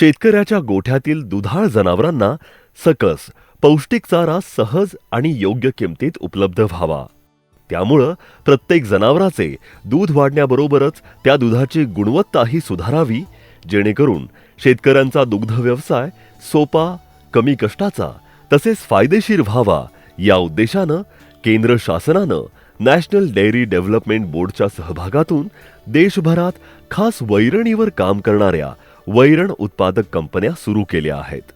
शेतकऱ्याच्या गोठ्यातील दुधाळ जनावरांना सकस पौष्टिक चारा सहज आणि योग्य किमतीत उपलब्ध व्हावा. त्यामुळं प्रत्येक जनावराचे दूध वाढण्याबरोबरच त्या दुधाची गुणवत्ताही सुधारावी जेणेकरून शेतकऱ्यांचा दुग्ध व्यवसाय सोपा कमी कष्टाचा तसेच फायदेशीर व्हावा या उद्देशानं केंद्र शासनानं नॅशनल डेअरी डेव्हलपमेंट बोर्डच्या सहभागातून देशभरात खास वैरणीवर काम करणाऱ्या वैरण उत्पादक कंपन्या सुरू केल्या आहेत.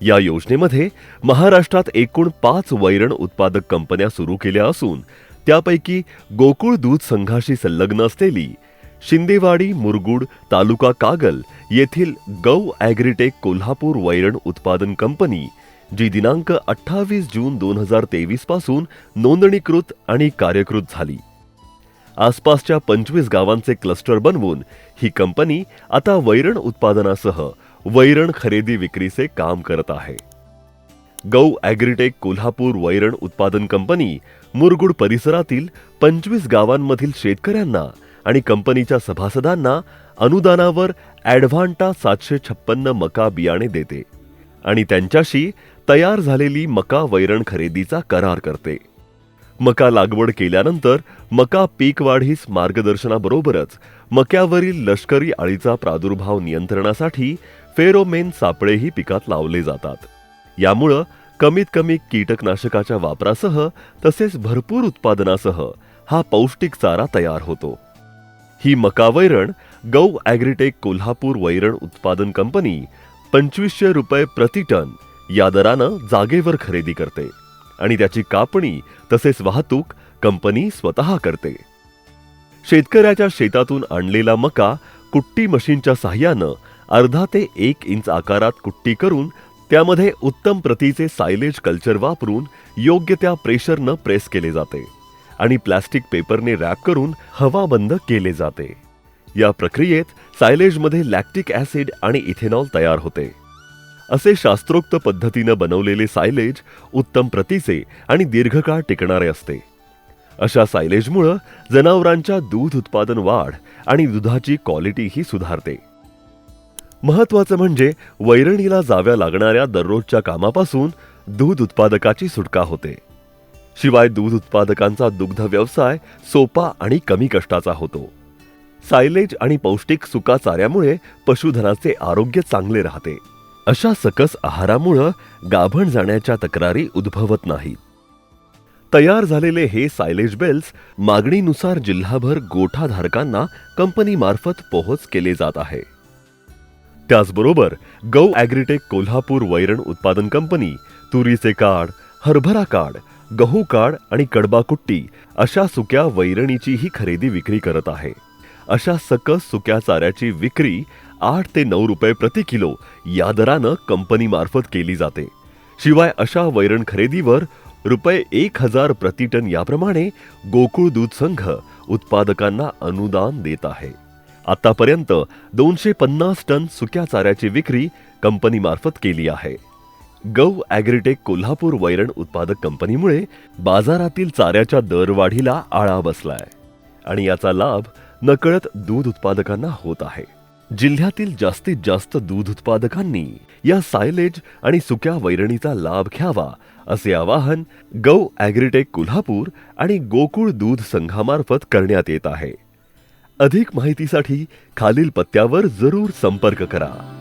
या योजनेमध्ये महाराष्ट्रात एकूण पाच वैरण उत्पादक कंपन्या सुरू केल्या असून त्यापैकी गोकुळ दूध संघाशी संलग्न असलेली शिंदेवाडी मुरगुड तालुका कागल येथील गौ ॲग्रिटेक कोल्हापूर वैरण उत्पादन कंपनी जी दिनांक अठ्ठावीस जून दोन हजार तेवीसपासून नोंदणीकृत आणि कार्यकृत झाली. आसपासच्या पंचवीस गावांचे क्लस्टर बनवून ही कंपनी आता वैरण उत्पादनासह वैरण खरेदी विक्रीचे काम करत आहे. गौ ॲग्रीटेक कोल्हापूर वैरण उत्पादन कंपनी मुरगुड परिसरातील पंचवीस गावांमधील शेतकऱ्यांना आणि कंपनीच्या सभासदांना अनुदानावर ॲडव्हान्टा सातशे छप्पन्न मका बियाणे देते आणि त्यांच्याशी तयार झालेली मका वैरण खरेदीचा करार करते. मका लागवड केल्यानंतर मका पीक वाढीस मार्गदर्शनाबरोबरच मक्यावरील लष्करी अळीचा प्रादुर्भाव नियंत्रणासाठी फेरोमेन सापळेही पिकात लावले जातात. यामुळं कमीत कमी कीटकनाशकाच्या वापरासह तसेच भरपूर उत्पादनासह हा पौष्टिक चारा तयार होतो. ही मका वैरण गौ ॲग्रिटेक कोल्हापूर वैरण उत्पादन कंपनी पंचवीसशे रुपये प्रति टन या दरानं जागेवर खरेदी करते. आणि त्याची कापणी तसेच वाहतूक कंपनी स्वतः करते. शेतकऱ्याच्या शेतातून आणलेला मका कुट्टी मशीनच्या साह्यानं अर्धा ते एक इंच आकारात कुट्टी करून त्यामध्ये उत्तम प्रतीचे सायलेज कल्चर वापरून योग्य त्या प्रेशरनं प्रेस केले जाते आणि प्लास्टिक पेपरने रॅप करून हवा बंद केले जाते. या प्रक्रियेत सायलेजमध्ये लॅक्टिक ॲसिड आणि इथेनॉल तयार होते. असे शास्त्रोक्त पद्धतीनं बनवलेले सायलेज उत्तम प्रतीचे आणि दीर्घकाळ टिकणारे असते. अशा सायलेजमुळं जनावरांच्या दूध उत्पादन वाढ आणि दुधाची क्वालिटीही सुधारते. महत्वाचं म्हणजे वैरणीला जाव्या लागणाऱ्या दररोजच्या कामापासून दूध उत्पादकाची सुटका होते. शिवाय दूध उत्पादकांचा दुग्ध व्यवसाय सोपा आणि कमी कष्टाचा होतो. सायलेज आणि पौष्टिक सुका चाऱ्यामुळे पशुधनाचे आरोग्य चांगले राहते. अशा सकस आहारामुळं गाभण जाण्याच्या तक्रारी उद्भवत नाहीत. तयार झालेले हे सायलेज बेल्स मागणीनुसार जिल्हाभर गोठाधारकांना कंपनीमार्फत पोहोच केले जात आहे. त्याचबरोबर गौ ॲग्रिटेक कोल्हापूर वैरण उत्पादन कंपनी तुरीचे काड हरभरा काड गहू काड आणि कडबाकुट्टी अशा सुक्या वैरणीचीही खरेदी विक्री करत आहे. अशा सकस सुक्या चाऱ्याची विक्री आठ ते नऊ रुपये प्रति किलो या दरानं कंपनीमार्फत केली जाते. शिवाय अशा वैरण खरेदीवर रुपये एक हजार प्रतिटन याप्रमाणे गोकुळ दूध संघ उत्पादकांना अनुदान देत आहे. आतापर्यंत दोनशे पन्नास टन सुक्या चाऱ्याची विक्री कंपनीमार्फत केली आहे. गौ ॲग्रिटेक कोल्हापूर वैरण उत्पादक कंपनीमुळे बाजारातील चाऱ्याच्या दरवाढीला आळा बसलाय आणि याचा लाभ नकळत दूध उत्पादकांना होत आहे. जिल्ह्यातील जास्तीत जास्त दूध उत्पादकांनी या सायलेज आणि सुक्या वैरणीचा लाभ घ्यावा असे आवाहन गौ ॲग्रीटेक कोल्हापूर आणि गोकुळ दूध संघामार्फत करण्यात येत आहे. अधिक माहितीसाठी खालील पत्त्यावर जरूर संपर्क करा.